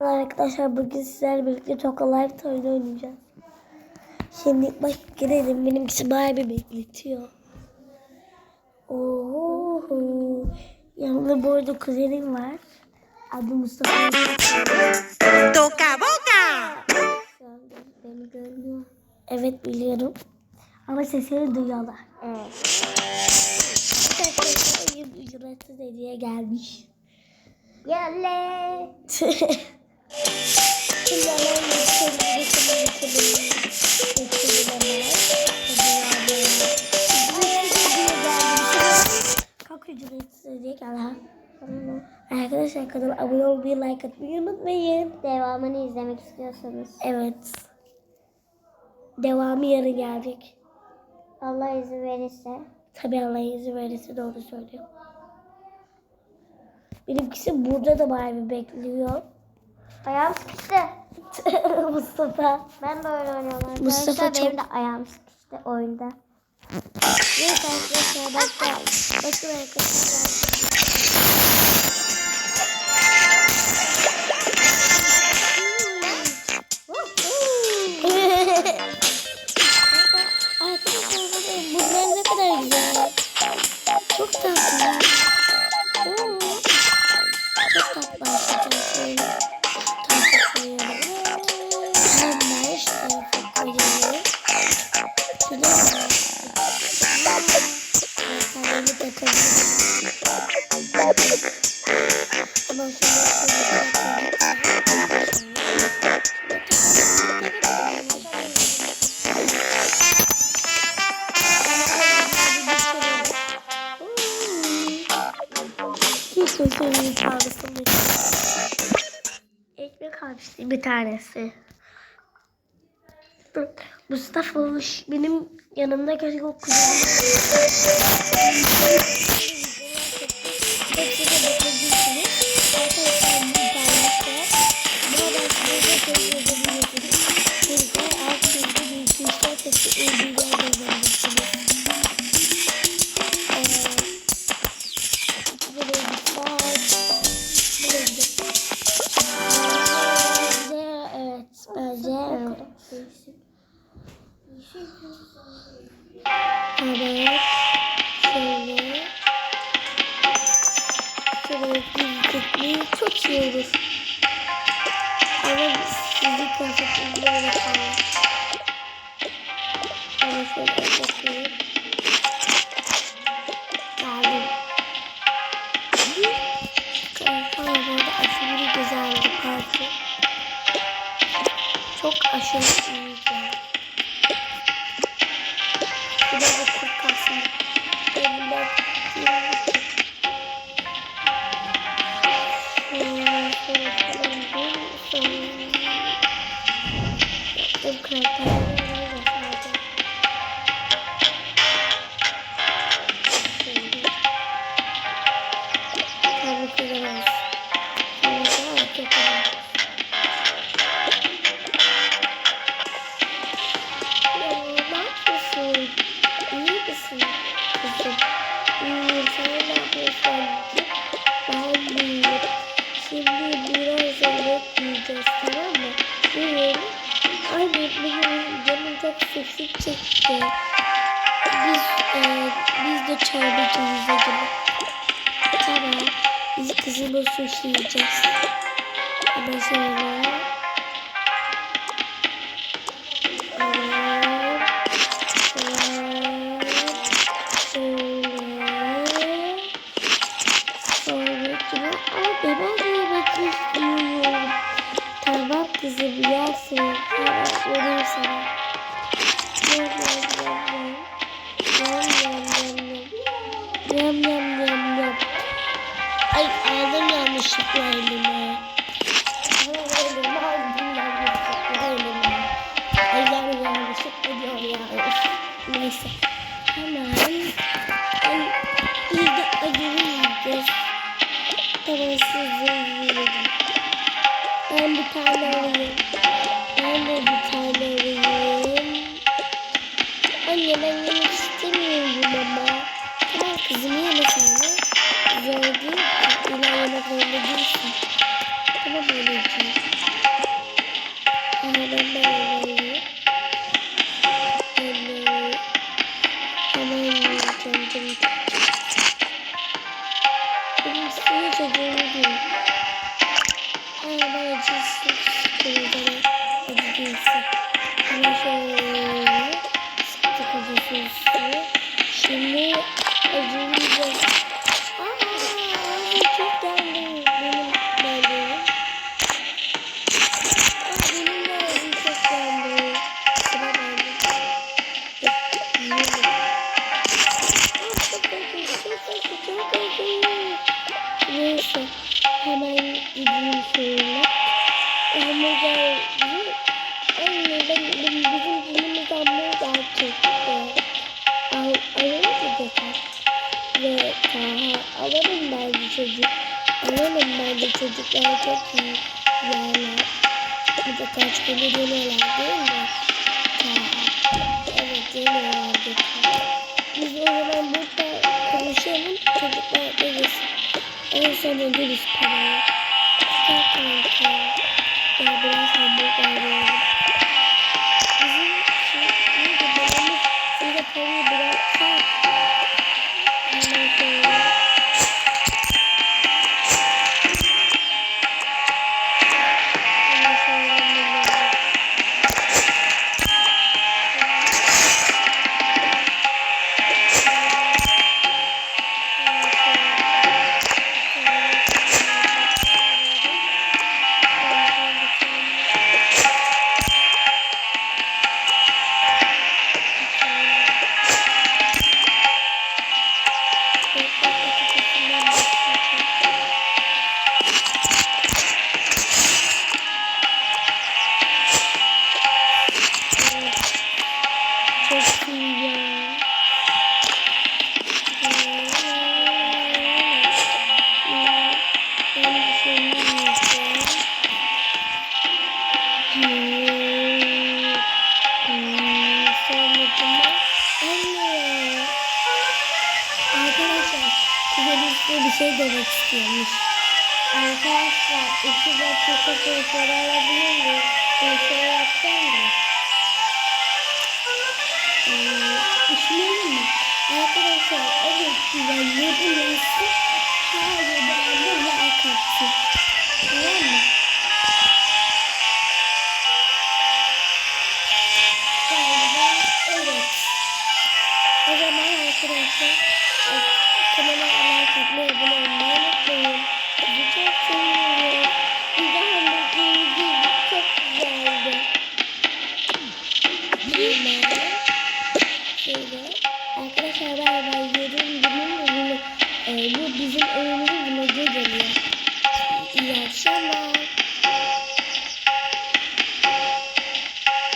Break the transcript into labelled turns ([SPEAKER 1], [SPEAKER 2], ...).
[SPEAKER 1] Arkadaşlar bugün sizlerle birlikte Toka Life oyunu oynayacağız. Şimdi ilk baş girelim. Benimkisi bayağı bir bekletiyor. Oho. Yanımda bu arada kuzenim var. Adı Mustafa. Şu an beni görmüyor. Evet biliyorum. Ama sesini duyuyorlar. Evet. Ücretsiz hediye gelmiş. Yalan. Arkadaşlar kanala abone olmayı, like atmayı unutmayın.
[SPEAKER 2] Devamını izlemek istiyorsanız
[SPEAKER 1] Evet. Devamı yarın gelecek.
[SPEAKER 2] Allah izin verirse
[SPEAKER 1] Tabii Allah izin verirse doğru söylüyor. Benimkisi burada da bayağı bir bekliyor.
[SPEAKER 2] Ayağım sıkıştı.
[SPEAKER 1] Mustafa.
[SPEAKER 2] Ben de oyun oynuyorum arkadaşlar.
[SPEAKER 1] Mustafa çok-
[SPEAKER 2] Benim de ayağım sıkıştı oyunda.
[SPEAKER 1] Evet arkadaşlar bakın. Arkadaşlar Kimsenin tanrısını Ekmek almıştım bir tanesi. Mustafa. Benim yanımda keşke o. Evet. Kalsın. Elimden Şöyle şöyle kızım? İyiyim. Sen ne yapıyorsun? Biraz yemek yiyeceğiz tamam mı? Yiyelim. Anne çekti. Biz, e, biz de içeceğiz acaba. Tamam. Biz kızımla sushi yiyeceğiz. Ay aldım yanlışlıkla elime. Elime aldım yanlışlıkla elime. Ay yanlışlıkla diyor ya. Neyse. Hemen. Ay, iyi de acılı yiyeceğiz. Tamam siz de yiyelim. Ben bir tane alayım. ilerlemek zorunda değilsin. Ama böyle yapacağız. Ama böyle böyle böyle ama yapacağım canım. Benim size çocuğumu değil. şeyinde. Hamburger anne ben, ben bizim günümüz hamburger çekti. Al, alırım yeter. Ve daha alırım bence çocuk. Alırım bence çocuklar çok iyi yerler. Bir de kaç günü dönüyorlar değil mi? Daha. Evet dönüyorlardı. Biz o zaman burada konuşalım. Çocuklar ödesin. En son öderiz parayı. Ya biraz hamburger yiyelim. Size bir şey demek istiyormuş.
[SPEAKER 2] Arkadaşlar iki dakika soru alabilir miyim? Bir şey yapacağım da.
[SPEAKER 1] Ee, düşünelim mi? Arkadaşlar evet güzel yapılması her yerde like atsın. Arkadaşlar kanala like atmayı, abone olmayı unutmayın. Sizi çok seviyorum. Bir de hamburgerimizi yedik. Çok güzeldi. Yine şöyle